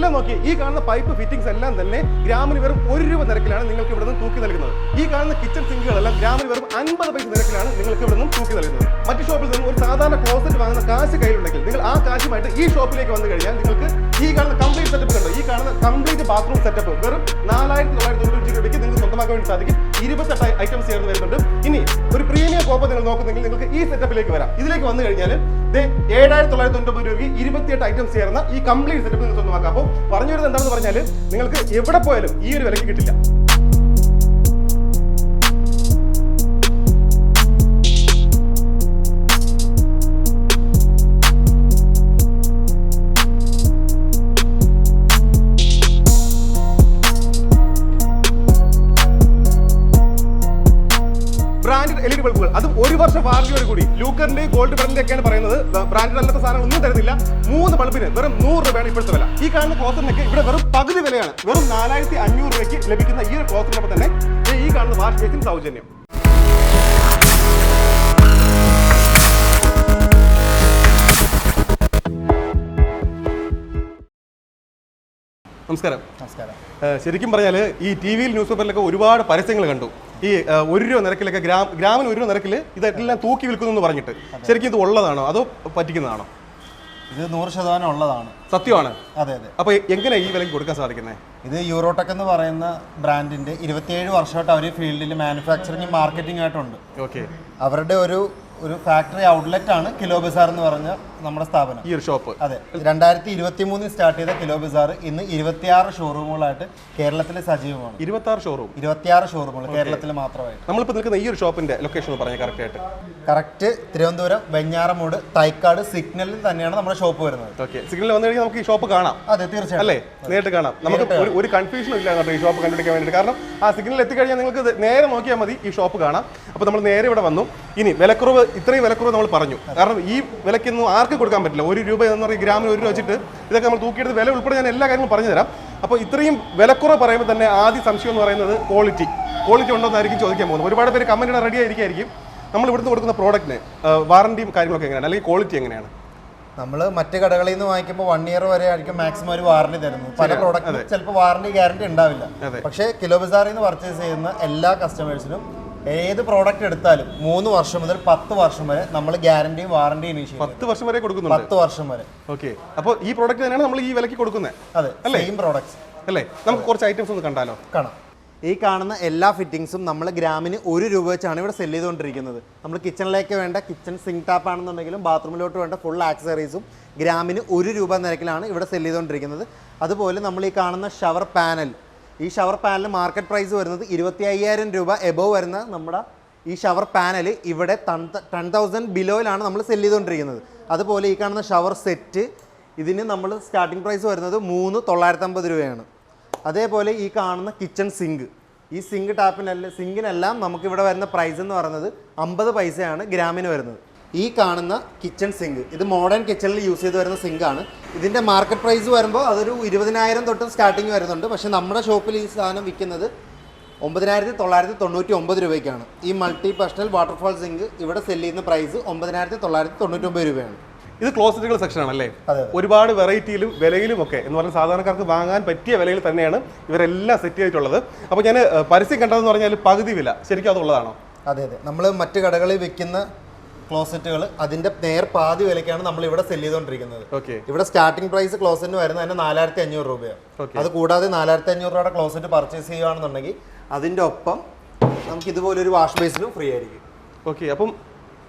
ഇതെല്ലാം നോക്കി. ഈ കാണുന്ന പൈപ്പ് ഫിറ്റിംഗ്സ് എല്ലാം തന്നെ ഗ്രാമിന് വെറും ഒരു രൂപ നിരക്കിലാണ് നിങ്ങൾക്ക് ഇവിടെ നിന്ന് തൂക്കി നൽകുന്നത്. ഈ കാണുന്ന കിച്ചൺ സിങ്കുകളെല്ലാം ഗ്രാമിന് വെറും അൻപത് പൈസ നിരക്കിലാണ് നിങ്ങൾക്ക് ഇവിടെ നിന്ന് തൂക്കി നൽകുന്നത്. മറ്റു ഷോപ്പിൽ നിന്നും ഒരു സാധാരണ ക്ലോസറ്റ് വാങ്ങുന്ന കാശ് കയ്യിലുണ്ടെങ്കിൽ നിങ്ങൾ ആ കാശുമായിട്ട് ഈ ഷോപ്പിലേക്ക് വന്നു കഴിഞ്ഞാൽ നിങ്ങൾക്ക് ഈ കാണുന്ന കംപ്ലീറ്റ് സെറ്റപ്പ് കണ്ടോ? ഈ കാണുന്ന കംപ്ലീറ്റ് ബാത്റൂം സെറ്റപ്പ് വെറും നാലായിരത്തി തൊള്ളായിരത്തി തൊണ്ണൂറ്റി രൂപയ്ക്ക് നിങ്ങൾക്ക് സ്വന്തമാക്കാൻ വേണ്ടി സാധിക്കും. ഇരുപത്തെട്ട് ഐറ്റംസ് ചേർന്ന് വരുന്നുണ്ട്. ഇനി ഒരു പ്രീമിയം കോപ്പ് നിങ്ങൾ നോക്കുന്നെങ്കിൽ നിങ്ങൾക്ക് ഈ സെറ്റപ്പിലേക്ക് വരാം. ഇതിലേക്ക് വന്നു കഴിഞ്ഞാൽ ഏഴായിരത്തി തൊള്ളായിരത്തി ഒൻപത് രൂപയ്ക്ക് ഇരുപത്തിയെട്ട് ഐറ്റംസ് ചേർന്ന ഈ കംപ്ലീറ്റ് സെറ്റപ്പ് നിങ്ങൾ സ്വന്തമാക്കാം അപ്പോൾ പറഞ്ഞു വരുന്നത് എന്താണെന്ന് പറഞ്ഞാൽ നിങ്ങൾക്ക് എവിടെ പോയാലും ഈ ഒരു വിലയ്ക്ക് കിട്ടില്ല. ബ്രാൻഡഡ് എൽ ഇ ഡി ബൾബുകൾ അതും ഒരു വർഷം വാറന്റിയോട് കൂടി. ലൂക്കറിന്റെ ഗോൾഡ് ബ്രാൻഡിന്റെ ഒക്കെയാണ് പറയുന്നത്. ബ്രാൻഡഡ് അല്ലാത്ത സാധനങ്ങൾ ഒന്നും തരുന്നില്ല. മൂന്ന് ബൾബിന് വെറും നൂറ് രൂപയാണ് ഇപ്പോഴത്തെ വില. ഈ കാണുന്ന കോത്തറിനൊക്കെ ഇവിടെ വെറും പകുതി വിലയാണ്. വെറും നാലായിരത്തി അഞ്ഞൂറ് രൂപയ്ക്ക് ലഭിക്കുന്ന ഈ ഒരു കോത്തറിനൊപ്പം തന്നെ ഈ കാണുന്ന വാഷ് ബേസിൻ സൗജന്യം. നമസ്കാരം. നമസ്കാരം. ശരിക്കും പറഞ്ഞാൽ ഈ ടി വിയിൽ ന്യൂസ് പേപ്പറിലൊക്കെ ഒരുപാട് പരസ്യങ്ങൾ കണ്ടു. ഈ ഒരു രൂപ നിരക്കിലൊക്കെ ഗ്രാം ഗ്രാമിന് ഒരു രൂപ നിരക്കിൽ ഇതെല്ലാം തൂക്കി വിൽക്കുന്നു എന്ന് പറഞ്ഞിട്ട് ശരിക്കും ഇത് ഉള്ളതാണോ? അതോ പറ്റിക്കുന്നതാണോ? ഇത് നൂറ് ശതമാനം ഉള്ളതാണ്. സത്യമാണ്. അതെ അതെ. അപ്പോൾ എങ്ങനെ ഈ വിലയ്ക്ക് കൊടുക്കാൻ സാധിക്കുന്നത് ഇത് യൂറോടെക് എന്ന് പറയുന്ന ബ്രാൻഡിന്റെ ഇരുപത്തിയേഴ് വർഷമായിട്ട് അവർ ഫീൽഡിൽ മാനുഫാക്ചറിങ് മാർക്കറ്റിംഗ് ആയിട്ടുണ്ട്. ഓക്കെ. അവരുടെ ഒരു ഒരു ഫാക്ടറി ഔട്ട്ലെറ്റ് ആണ് കിലോ ബസാർ എന്ന് പറഞ്ഞ നമ്മുടെ സ്ഥാപനം. ഈ ഒരു ഷോപ്പ്. അതെ രണ്ടായിരത്തി ഇരുപത്തി മൂന്നിൽ സ്റ്റാർട്ട് ചെയ്ത കിലോ ബസാർ ഇന്ന് ഇരുപത്തിയാറ് ഷോറൂമുകളായിട്ട് കേരളത്തിൽ സജീവമാണ്. ഇരുപത്തി ആറ് ഷോറൂം ഇരുപത്തിയാറ് ഷോറൂമുകൾ കേരളത്തിൽ മാത്രമായിട്ട്. നമ്മളിപ്പോൾ നിൽക്കുന്ന ഈ ഒരു ഷോപ്പിന്റെ ലൊക്കേഷൻ പറഞ്ഞു കറക്റ്റ് ആയിട്ട്. കറക്റ്റ് തിരുവനന്തപുരം വെഞ്ഞാറമൂട് തൈക്കാട് സിഗ്നലിൽ തന്നെയാണ് നമ്മുടെ ഷോപ്പ് വരുന്നത്. ഓക്കെ സിഗ്നൽ വന്നു കഴിഞ്ഞാൽ നമുക്ക് ഈ ഷോപ്പ് കാണാം. അതെ തീർച്ചയായും അല്ലേ? നേരിട്ട് കാണാം. നമുക്ക് ഒരു ഒരു കൺഫ്യൂഷനും ഇല്ല കേട്ടോ ഈ ഷോപ്പ് കണ്ടുപിടിക്കാൻ വേണ്ടിയിട്ട്. കാരണം ആ സിഗ്നൽ എത്തിക്കഴിഞ്ഞാൽ നിങ്ങൾക്ക് നേരെ നോക്കിയാൽ മതി ഈ ഷോപ്പ് കാണാം. അപ്പോൾ നമ്മൾ നേരെ ഇവിടെ വന്നു. ഇനി വിലക്കുറവ് ഇത്രയും വിലക്കുറവ് നമ്മൾ പറഞ്ഞു. കാരണം ഈ വിലയ്ക്കൊന്നും ആർക്കും കൊടുക്കാൻ പറ്റില്ല. ഒരു രൂപ എന്ന് പറയുക ഗ്രാമിന് ഒരു രൂപ വെച്ചിട്ട് ഇതൊക്കെ നമ്മൾ തൂക്കിയെടുത്ത് വില ഉൾപ്പെടെ ഞാൻ എല്ലാ കാര്യങ്ങളും പറഞ്ഞു തരാം അപ്പോൾ ഇത്രയും വിലക്കുറവ് പറയുമ്പോൾ തന്നെ ആദ്യ സംശയം എന്ന് പറയുന്നത് ക്വാളിറ്റി ക്വാളിറ്റി ഉണ്ടോന്നായിരിക്കും ചോദിക്കാൻ പോകുന്നത്. ഒരുപാട് പേര് കമ്പനിയുടെ റെഡി ആയിരിക്കും നമ്മൾ ഇവിടുന്ന് കൊടുക്കുന്ന പ്രോഡക്റ്റിന് വാറണ്ടിയും കാര്യങ്ങളൊക്കെ എങ്ങനെയാണ്? അല്ലെങ്കിൽ ക്വാളിറ്റി എങ്ങനെയാണ്? നമ്മൾ മറ്റ് കടകളിൽ നിന്ന് വാങ്ങിക്കുമ്പോൾ വൺ ഇയർ വരെ ആയിരിക്കും മാക്സിമം ഒരു വാറണ്ടി തരുന്നത്. പല പ്രോഡക്റ്റിനും ചിലപ്പോൾ വാറണ്ടി ഗ്യാരണ്ടി ഉണ്ടാവില്ല. പക്ഷേ കിലോ ബസാറിൽ നിന്ന് പർച്ചേസ് ചെയ്യുന്ന എല്ലാ കസ്റ്റമേഴ്സിനും ഏത് പ്രോഡക്റ്റ് എടുത്താലും മൂന്ന് വർഷം മുതൽ പത്ത് വർഷം വരെ നമ്മൾ ഗ്യാരണ്ടിയും വാറണ്ടിയും ഇനീഷ്യേറ്റ് പത്ത് വർഷം വരെ കൊടുക്കുന്നുണ്ട്? പത്ത് വർഷം വരെ. ഓക്കെ അപ്പോൾ ഈ പ്രോഡക്റ്റ് തന്നെയാണ് നമ്മൾ ഈ വിലയ്ക്ക് കൊടുക്കുന്നത്. അതെ സെയിം പ്രോഡക്ട്സ് അല്ലേ? നമുക്ക് കുറച്ച് ഐറ്റംസ് ഒന്ന് കണ്ടാലോ? കാണാം. ഈ കാണുന്ന എല്ലാ ഫിറ്റിങ്സും നമ്മൾ ഗ്രാമിന് ഒരു രൂപ വെച്ചാണ് ഇവിടെ സെൽ ചെയ്തുകൊണ്ടിരിക്കുന്നത്. നമ്മൾ കിച്ചണിലേക്ക് വേണ്ട കിച്ചൺ സിങ്ക് ടാപ്പ് ആണെന്നുണ്ടെങ്കിലും ബാത്റൂമിലോട്ട് വേണ്ട ഫുൾ ആക്സറീസും ഗ്രാമിന് ഒരു രൂപ നിരക്കിലാണ് ഇവിടെ സെൽ ചെയ്തുകൊണ്ടിരിക്കുന്നത്. അതുപോലെ നമ്മൾ ഈ കാണുന്ന ഷവർ പാനൽ ഈ ഷവർ പാനൽ മാർക്കറ്റ് പ്രൈസ് വരുന്നത് ഇരുപത്തി അയ്യായിരം രൂപ എബോവ് വരുന്ന നമ്മുടെ ഈ ഷവർ പാനൽ ഇവിടെ ടെൻ തൗസൻഡ് ബിലോയിലാണ് നമ്മൾ സെൽ ചെയ്തുകൊണ്ടിരിക്കുന്നത്. അതുപോലെ ഈ കാണുന്ന ഷവർ സെറ്റ് ഇതിന് നമ്മൾ സ്റ്റാർട്ടിംഗ് പ്രൈസ് വരുന്നത് മൂന്ന് തൊള്ളായിരത്തമ്പത് രൂപയാണ്. അതേപോലെ ഈ കാണുന്ന കിച്ചൺ സിങ്ക് ഈ സിങ്ക് ടാപ്പിനെല്ലാം സിങ്കിനെല്ലാം നമുക്കിവിടെ വരുന്ന പ്രൈസ് എന്ന് പറയുന്നത് അമ്പത് പൈസയാണ് ഗ്രാമിന് വരുന്നത്. ഈ കാണുന്ന കിച്ചൺ സിങ്ക് ഇത് മോഡേൺ കിച്ചണിൽ യൂസ് ചെയ്ത് വരുന്ന സിങ്കാണ് ഇതിന്റെ മാർക്കറ്റ് പ്രൈസ് വരുമ്പോൾ അതൊരു ഇരുപതിനായിരം തൊട്ട് സ്റ്റാർട്ടിങ് വരുന്നുണ്ട്. പക്ഷെ നമ്മുടെ ഷോപ്പിൽ ഈ സാധനം വിൽക്കുന്നത് ഒമ്പതിനായിരത്തി തൊള്ളായിരത്തി തൊണ്ണൂറ്റി ഒമ്പത് രൂപയ്ക്കാണ്. ഈ മൾട്ടി പേഴ്സണൽ വാട്ടർഫാൾ സിങ്ക് ഇവിടെ സെല്ല് ചെയ്യുന്ന പ്രൈസ് ഒമ്പതിനായിരത്തി തൊള്ളായിരത്തി തൊണ്ണൂറ്റൊമ്പത് രൂപയാണ്. ഇത് ക്ലോസറ്റുകൾ സെക്ഷൻ ആണല്ലേ. ഒരുപാട് വെറൈറ്റിയിലും വിലയിലും ഒക്കെ എന്ന് പറഞ്ഞാൽ സാധാരണക്കാർക്ക് വാങ്ങാൻ പറ്റിയ വിലയിൽ തന്നെയാണ് ഇവരെല്ലാം സെറ്റ് ചെയ്തിട്ടുള്ളത്. അപ്പോൾ ഞാൻ പരസ്യം കണ്ടതെന്ന് പറഞ്ഞാൽ പകുതി വില. ശരിക്കും അതുള്ളതാണോ? അതെ അതെ. നമ്മൾ മറ്റു കടകളിൽ വിൽക്കുന്ന ക്ലോസറ്റുകൾ അതിന്റെ നേർ പാതി വിലയ്ക്കാണ് നമ്മൾ ഇവിടെ സെൽ ചെയ്തുകൊണ്ടിരിക്കുന്നത് ഇവിടെ സ്റ്റാർട്ടിംഗ് പ്രൈസ് ക്ലോസറ്റിന് വരുന്നത് തന്നെ നാലായിരത്തി അഞ്ഞൂറ് രൂപയാണ് അത് കൂടാതെ നാലായിരത്തി അഞ്ഞൂറ് രൂപയുടെ ക്ലോസറ്റ് പർച്ചേസ് ചെയ്യുകയാണെന്നുണ്ടെങ്കിൽ അതിന്റെ ഒപ്പം നമുക്ക് ഇതുപോലെ ഒരു വാഷ് ബേസിനും ഫ്രീ ആയിരിക്കും. ഓക്കെ അപ്പം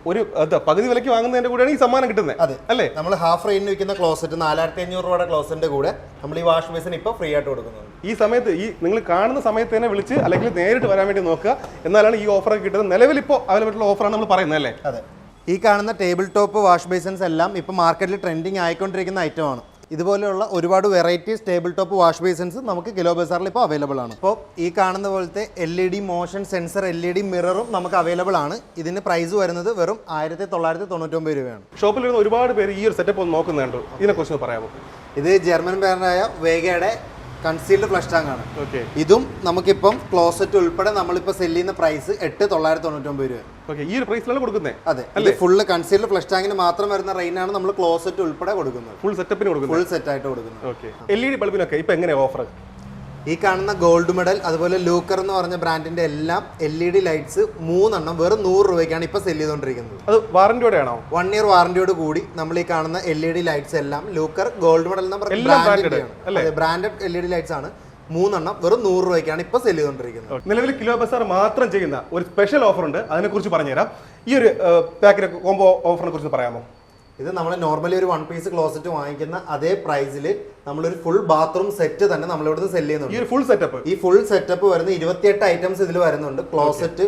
ഒരു പകുതി വിലയ്ക്ക് വാങ്ങുന്നതിന്റെ കൂടെയാണ് ഈ സമ്മാനം കിട്ടുന്നത് അതെ. അല്ലേ? നമ്മൾ ഹാഫ് റേറ്റിന് വിൽക്കുന്ന ക്ലോസറ്റ് നാലായിരത്തി അഞ്ഞൂറ് രൂപയുടെ ക്ലോസറ്റിന്റെ കൂടെ നമ്മൾ ഈ വാഷ് ബേസിന് ഇപ്പോൾ ഫ്രീ ആയിട്ട് കൊടുക്കുന്നത് ഈ സമയത്ത് ഈ നിങ്ങൾ കാണുന്ന സമയത്ത് തന്നെ വിളിച്ച് അല്ലെങ്കിൽ നേരിട്ട് വരാൻ വേണ്ടി നോക്കുക. എന്നാലാണ് ഈ ഓഫർ കിട്ടുന്നത്. നിലവിൽ ഇപ്പോൾ അവൈലബിൾ ഓഫറാണ് നമ്മൾ പറയുന്നത് അല്ലേ? അതെ. ഈ കാണുന്ന ടേബിൾ ടോപ്പ് വാഷ് ബേസിൻസ് എല്ലാം ഇപ്പോൾ മാർക്കറ്റിൽ ട്രെൻഡിങ് ആയിക്കൊണ്ടിരിക്കുന്ന ആണ്. ഇതുപോലെയുള്ള ഒരുപാട് varieties table top wash basins നമുക്ക് കിലോ ബസാറിൽ ഇപ്പോൾ അവൈലബിൾ ആണ്. അപ്പോൾ ഈ കാണുന്ന പോലത്തെ L E D motion sensor L E D മിററും നമുക്ക് അവൈലബിൾ ആണ്. ഇതിന് പ്രൈസ് വരുന്നത് വെറും ആയിരത്തി തൊള്ളായിരത്തി തൊണ്ണൂറ്റൊമ്പത് രൂപയാണ്. ഷോപ്പിൽ ഒരുപാട് പേര് ഈ ഒരു സെറ്റപ്പ് ഒന്ന് നോക്കുന്നുണ്ട് ഇതിനെക്കുറിച്ച് പറയാമോ? ഇത് ജർമ്മൻ ബ്രാൻഡായ വേഗയുടെ കൺസീൽഡ് ഫ്ലഷ് ടാങ്ക് ആണ്. ഓക്കെ. ഇതും നമുക്കിപ്പം ക്ലോസറ്റ് ഉൾപ്പെടെ നമ്മളിപ്പോൾ സെല്ല് ചെയ്യുന്ന പ്രൈസ് എട്ട് തൊള്ളായിരത്തി തൊണ്ണൂറ്റൊമ്പത് രൂപ. ഓക്കെ ഈ ഒരു പ്രൈസിലാണ് കൊടുക്കുന്നത് അതെ. ഇത് ഫുള്ള് കൺസീൽഡ് ഫ്ലഷ് ടാങ്കിന് മാത്രം വരുന്ന റെയിൻ ആണ് നമ്മൾ ക്ലോസറ്റ് ഉൾപ്പെടെ കൊടുക്കുന്നത്. ഫുൾ സെറ്റപ്പിന് കൊടുക്കുന്നത് ഫുൾ സെറ്റ് ആയിട്ട് കൊടുക്കുന്നത്. ഓക്കെ. എൽ ഇ ഡി ബൾബിനൊക്കെ ഇപ്പൊ എങ്ങനെയാണ് ഓഫർ ഈ കാണുന്ന ഗോൾഡ് മെഡൽ അതുപോലെ ലൂക്കർ എന്ന് പറഞ്ഞ ബ്രാൻഡിന്റെ എല്ലാം എൽ ഇ ഡി ലൈറ്റ്സ് മൂന്നെണ്ണം വെറും നൂറ് രൂപയ്ക്കാണ് ഇപ്പോൾ സെൽ ചെയ്തുകൊണ്ടിരിക്കുന്നത് അത് വാറന്റിയോടെ ആണോ? വൺ ഇയർ വാറന്റിയോട് കൂടി നമ്മൾ ഈ കാണുന്ന എൽ ഇ ഡി ലൈറ്റ്സ് എല്ലാം ലൂക്കർ ഗോൾഡ് മെഡൽ എന്ന് പറഞ്ഞ branded L E D lights ആണ്. മൂന്നെണ്ണം വെറും നൂറ് രൂപയ്ക്കാണ് ഇപ്പോൾ സെൽ ചെയ്തുകൊണ്ടിരിക്കുന്നത് നിലവിൽ കിലോ ബസാർ മാത്രം ചെയ്യുന്ന ഒരു സ്പെഷ്യൽ ഓഫർ ഉണ്ട്. അതിനെക്കുറിച്ച് പറഞ്ഞുതരാം. ഈ ഒരു പാക്കിന്റെ കോംബോ ഓഫറിനെ കുറിച്ച് പറയാമോ? ഇത് നമ്മൾ നോർമലി ഒരു വൺ പീസ് ക്ലോസറ്റ് വാങ്ങിക്കുന്ന അതേ പ്രൈസിൽ നമ്മളൊരു ഫുൾ ബാത്റൂം സെറ്റ് തന്നെ നമ്മൾ നമ്മളിവിടുന്ന് സെൽ ചെയ്യുന്നുണ്ട്. ഈ ഫുൾ സെറ്റപ്പ് ഈ ഫുൾ സെറ്റപ്പ് വരുന്ന ഇരുപത്തിയെട്ട് ഐറ്റംസ് ഇതിൽ വരുന്നുണ്ട്. Closet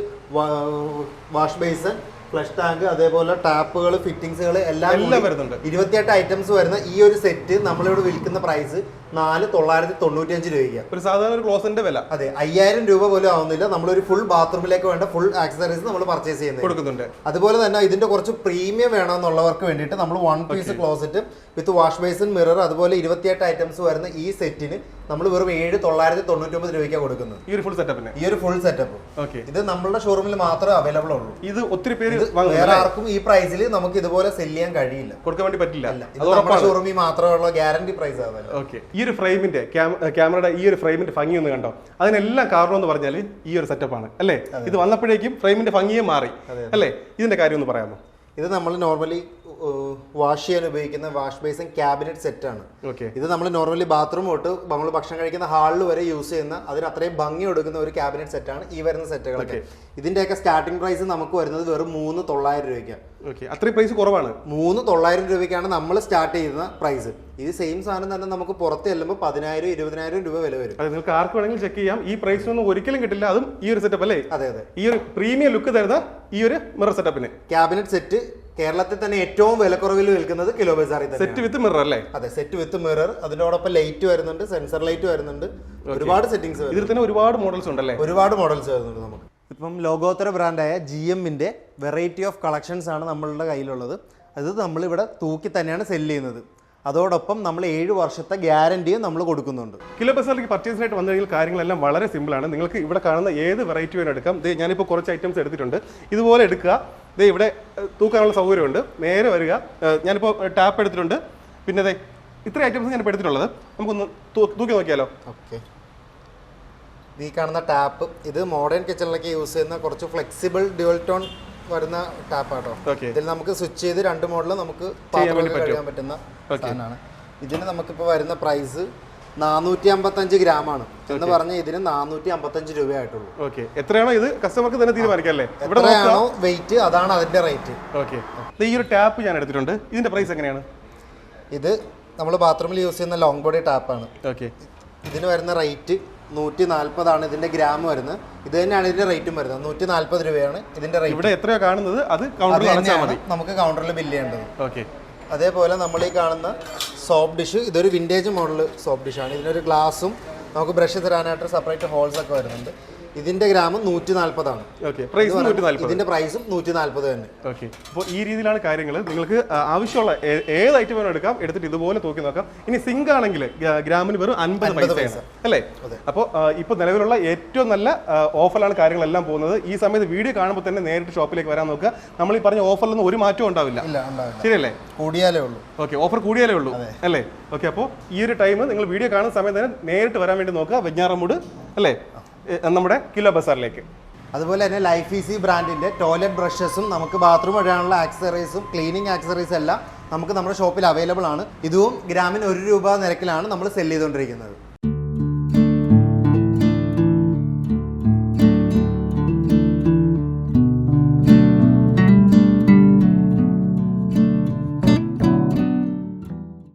wash basin flush tank അതേപോലെ ടാപ്പുകൾ ഫിറ്റിംഗ്സുകൾ എല്ലാം എല്ലാം വരുന്നുണ്ട്. ഇരുപത്തിയെട്ട് ഐറ്റംസ് വരുന്ന ഈ ഒരു സെറ്റ് നമ്മളിവിടെ വിൽക്കുന്ന പ്രൈസ് നാല് തൊള്ളായിരത്തി തൊണ്ണൂറ്റിയഞ്ച് രൂപയ്ക്ക്. ഒരു സാധാരണ ഒരു ക്ലോസിന്റെ വില. അതെ അയ്യായിരം രൂപ പോലും ആവുന്നില്ല. നമ്മളൊരു ഫുൾ ബാത്റൂമിലേക്ക് വേണ്ട ഫുൾ ആക്സസറീസ് നമ്മൾ പർച്ചേസ് ചെയ്യുന്നത്. കൊടുക്കുന്നുണ്ട്. അതുപോലെ തന്നെ ഇതിന്റെ കുറച്ച് പ്രീമിയം വേണമെന്നുള്ളവർക്ക് വേണ്ടിയിട്ട് നമ്മൾ one piece closet with wash basin mirror അതുപോലെ ഇരുപത്തിയെട്ട് ഐറ്റംസ് വരുന്ന ഈ സെറ്റിന് നമ്മൾ വെറും ഏഴ് തൊള്ളായിരത്തി തൊണ്ണൂറ്റൊമ്പത് രൂപയ്ക്കാണ് കൊടുക്കുന്നത്. ഈ ഒരു ഫുൾ സെറ്റപ്പിന് ഈ ഒരു ഫുൾ സെറ്റപ്പ് ഓക്കെ ഇത് നമ്മുടെ ഷോറൂമിൽ മാത്രമേ അവൈലബിൾ ഉള്ളൂ. ഇത് ഒത്തിരി പേര് വേറെ ആർക്കും ഈ പ്രൈസിൽ നമുക്ക് ഇതുപോലെ സെൽ ചെയ്യാൻ കഴിയില്ല. കൊടുക്കാൻ വേണ്ടി പറ്റില്ല. നമ്മുടെ ഷോറൂമിൽ ഷോറൂമിൽ മാത്രമുള്ള ഗ്യാരണ്ടി പ്രൈസ് ഓക്കെ ഈ ഒരു ഫ്രെയിമിന്റെ ക്യാമറയുടെ ഈ ഒരു ഫ്രെയിമിന്റെ ഭംഗി ഒന്ന് കണ്ടോ? അതിനെല്ലാം കാരണം എന്ന് പറഞ്ഞാൽ ഈ ഒരു സെറ്റപ്പാണ് അല്ലേ? ഇത് വന്നപ്പോഴേക്കും ഫ്രെയിമിന്റെ ഭംഗിയെ മാറി അല്ലേ? ഇതിന്റെ കാര്യം ഒന്ന് പറയാമോ? ഇത് നമ്മൾ നോർമലി വാഷ് ചെയ്യാൻ ഉപയോഗിക്കുന്ന വാഷ് ബേസിൻ ക്യാബിനറ്റ് സെറ്റ് ആണ്. ഓക്കെ ഇത് നമ്മൾ നോർമലി ബാത്റൂം തൊട്ട് നമ്മൾ ഭക്ഷണം കഴിക്കുന്ന ഹാളിൽ വരെ യൂസ് ചെയ്യുന്ന അതിന് അത്രയും ഭംഗി കൊടുക്കുന്ന ഒരു ക്യാബിനറ്റ് സെറ്റാണ് ഈ വരുന്ന സെറ്റുകളൊക്കെ ഇതിന്റെയൊക്കെ സ്റ്റാർട്ടിംഗ് പ്രൈസ് നമുക്ക് വരുന്നത് വെറും മൂന്ന് തൊള്ളായിരം രൂപയ്ക്കാണ്. ഓക്കെ അത്രയും പ്രൈസ് കുറവാണ്. മൂന്ന് തൊള്ളായിരം രൂപയ്ക്കാണ് നമ്മൾ സ്റ്റാർട്ട് ചെയ്യുന്ന പ്രൈസ് ഇത് സെയിം സാധനം തന്നെ നമുക്ക് പുറത്ത് ചെല്ലുമ്പോൾ പതിനായിരം ഇരുപതിനായിരം രൂപ വില വരും. അതെ നിങ്ങൾക്ക് ആർക്ക് വേണമെങ്കിലും ചെക്ക് ചെയ്യാം. ഈ പ്രൈസ് ഒന്നും ഒരിക്കലും കിട്ടില്ല. അതും ഈ ഒരു സെറ്റപ്പ് അല്ലേ? അതെ അതെ. ഈ ഒരു പ്രീമിയം ലുക്ക് തരുന്ന ഈ ഒരു മിറർ സെറ്റപ്പിന് ക്യാബിനറ്റ് സെറ്റ് കേരളത്തിൽ തന്നെ ഏറ്റവും വിലക്കുറവിൽ വിൽക്കുന്നത് കിലോ ബസാറിൽ സെറ്റ് വിത്ത് മിറർ അല്ലേ? അതെ സെറ്റ് വിത്ത് മിറർ അതിനോടൊപ്പം ലൈറ്റ് വരുന്നുണ്ട് സെൻസർ ലൈറ്റ് വരുന്നുണ്ട്. ഒരുപാട് സെറ്റിംഗ്സ് ഇതിൽ തന്നെ ഒരുപാട് മോഡൽസ് ഉണ്ടല്ലേ? ഒരുപാട് മോഡൽസ് വരുന്നുണ്ട് നമുക്ക്. ഇപ്പം ലോകോത്തര ബ്രാൻഡായ ജി എമ്മിന്റെ വെറൈറ്റി ഓഫ് കളക്ഷൻസ് ആണ് നമ്മളുടെ കയ്യിലുള്ളത്. അത് നമ്മളിവിടെ തൂക്കി തന്നെയാണ് സെൽ ചെയ്യുന്നത്. അതോടൊപ്പം നമ്മൾ ഏഴ് വർഷത്തെ ഗ്യാരണ്ടിയും നമ്മൾ കൊടുക്കുന്നുണ്ട്. കിലോ ബസാറിലേക്ക് പർച്ചേസിനായിട്ട് വന്നു കഴിഞ്ഞാൽ കാര്യങ്ങളെല്ലാം വളരെ സിമ്പിളാണ് നിങ്ങൾക്ക് ഇവിടെ കാണുന്ന ഏത് വെറൈറ്റി വേണം എടുക്കാം. ഇത് ഞാനിപ്പോൾ കുറച്ച് ഐറ്റംസ് എടുത്തിട്ടുണ്ട്. ഇതുപോലെ എടുക്കുക. ദേ ഇവിടെ തൂക്കാനുള്ള സൗകര്യമുണ്ട്. നേരെ വരിക. ഞാനിപ്പോൾ ടാപ്പ് എടുത്തിട്ടുണ്ട്. പിന്നെ ദേ ഇത്ര ഐറ്റംസ് ഞാനിപ്പോൾ എടുത്തിട്ടുള്ളത്. നമുക്കൊന്ന് തൂക്കി നോക്കിയാലോ? ഓക്കെ ഈ കാണുന്ന ടാപ്പ് ഇത് മോഡേൺ കിച്ചണിലൊക്കെ യൂസ് ചെയ്യുന്ന കുറച്ച് ഫ്ലെക്സിബിൾ ഡ്യുവൽ ടോൺ വരുന്ന ടാപ്പ് ആട്ടോ. ഇതിൽ നമുക്ക് സ്വിച്ച് ചെയ്ത് രണ്ട് മോഡൽ നമുക്ക് കഴിക്കാൻ പറ്റുന്ന സാധനമാണ്. ഇതിന് നമുക്കിപ്പോൾ വരുന്ന പ്രൈസ് നാനൂറ്റി അമ്പത്തഞ്ച് ആണ്. എന്ന് പറഞ്ഞ ഇതിന് നാനൂറ്റി അമ്പത്തഞ്ച് രൂപയായിട്ടുള്ളൂ. ഓക്കെ എത്രയാണോ ഇത്? കസ്റ്റമർക്ക് തന്നെ തീരുമാനിക്കല്ലേ എത്രയാണോ വെയിറ്റ് അതാണ് അതിന്റെ റേറ്റ് ഓക്കെ ഈ ഒരു ടാപ്പ് ഞാൻ എടുത്തിട്ടുണ്ട്. ഇതിന്റെ പ്രൈസ് എങ്ങനെയാണ്? ഇത് നമ്മൾ ബാത്റൂമിൽ യൂസ് ചെയ്യുന്ന ലോങ് ബോഡി ടാപ്പാണ് ഓക്കെ ഇതിന് വരുന്ന റേറ്റ് നൂറ്റി നാൽപ്പതാണ് ഇതിന്റെ ഗ്രാം വരുന്നത്. ഇത് തന്നെയാണ് ഇതിന്റെ റേറ്റും വരുന്നത്. നൂറ്റി നാൽപ്പത് രൂപയാണ് ഇതിന്റെ റേറ്റ്. ഇവിടെ എത്രയോ കാണുന്നത്? അത് കൗണ്ടറിൽ നമുക്ക് കൗണ്ടറിൽ ബില്ല് ചെയ്യേണ്ടത്. ഓക്കെ. അതേപോലെ നമ്മൾ ഈ കാണുന്ന സോപ്പ് ഡിഷ് ഇതൊരു വിന്റേജ് മോഡൽ സോപ്പ് ആണ്. ഇതിനൊരു ഗ്ലാസും നമുക്ക് ബ്രഷ് തരാനായിട്ട് സെപ്പറേറ്റ് ഹോൾസ് ഒക്കെ വരുന്നുണ്ട്. ഇതിന്റെ ഗ്രാം നൂറ്റി നാല്പതാണ് ഇതിന്റെ പ്രൈസും നൂറ്റി നാല്പത് തന്നെ. ഓക്കെ അപ്പോൾ ഈ രീതിയിലാണ് കാര്യങ്ങൾ നിങ്ങൾക്ക് ആവശ്യമുള്ള ഏത് ഐറ്റം വേണം എടുക്കാം. എടുത്തിട്ട് ഇതുപോലെ തൂക്കി നോക്കാം. ഇനി സിങ്ക് ആണെങ്കിൽ ഗ്രാ- ഗ്രാമിന് വെറും അൻപത് പൈസയാണ്. അല്ലേ? അപ്പോൾ ഇപ്പോൾ നിലവിലുള്ള ഏറ്റവും നല്ല ഓഫറാണ് ഓഫറിലാണ് കാര്യങ്ങളെല്ലാം പോകുന്നത്. ഈ സമയത്ത് വീഡിയോ കാണുമ്പോൾ തന്നെ നേരിട്ട് ഷോപ്പിലേക്ക് വരാൻ നോക്കുക. നമ്മൾ ഈ പറഞ്ഞ ഓഫറിലൊന്നും ഒരു മാറ്റവും ഉണ്ടാവില്ല. ശരിയല്ലേ? കൂടിയാലേ ഉള്ളൂ. ഓക്കെ ഓഫർ കൂടിയാലേ ഉള്ളൂ. അല്ലേ? ഓക്കെ അപ്പോൾ ഈ ഒരു ടൈം നിങ്ങൾ വീഡിയോ കാണുന്ന സമയത്ത് തന്നെ നേരിട്ട് വരാൻ വേണ്ടി നോക്കുക. വെഞ്ഞാറമൂട് അല്ലേ? നമ്മുടെ കിലോ ബസാറിലേക്ക്. അതുപോലെ തന്നെ ലൈഫ് ഈസി ബ്രാൻഡിന്റെ ടോയ്ലറ്റ് ബ്രഷസും നമുക്ക് ബാത്റൂം ഇടാനുള്ള ആക്സറീസും ക്ലീനിങ് ആക്സറീസ് എല്ലാം നമുക്ക് നമ്മുടെ ഷോപ്പിൽ അവൈലബിൾ ആണ്. ഇതും ഗ്രാമിന് ഒരു രൂപ നിരക്കിലാണ് നമ്മൾ സെൽ ചെയ്തുകൊണ്ടിരിക്കുന്നത്.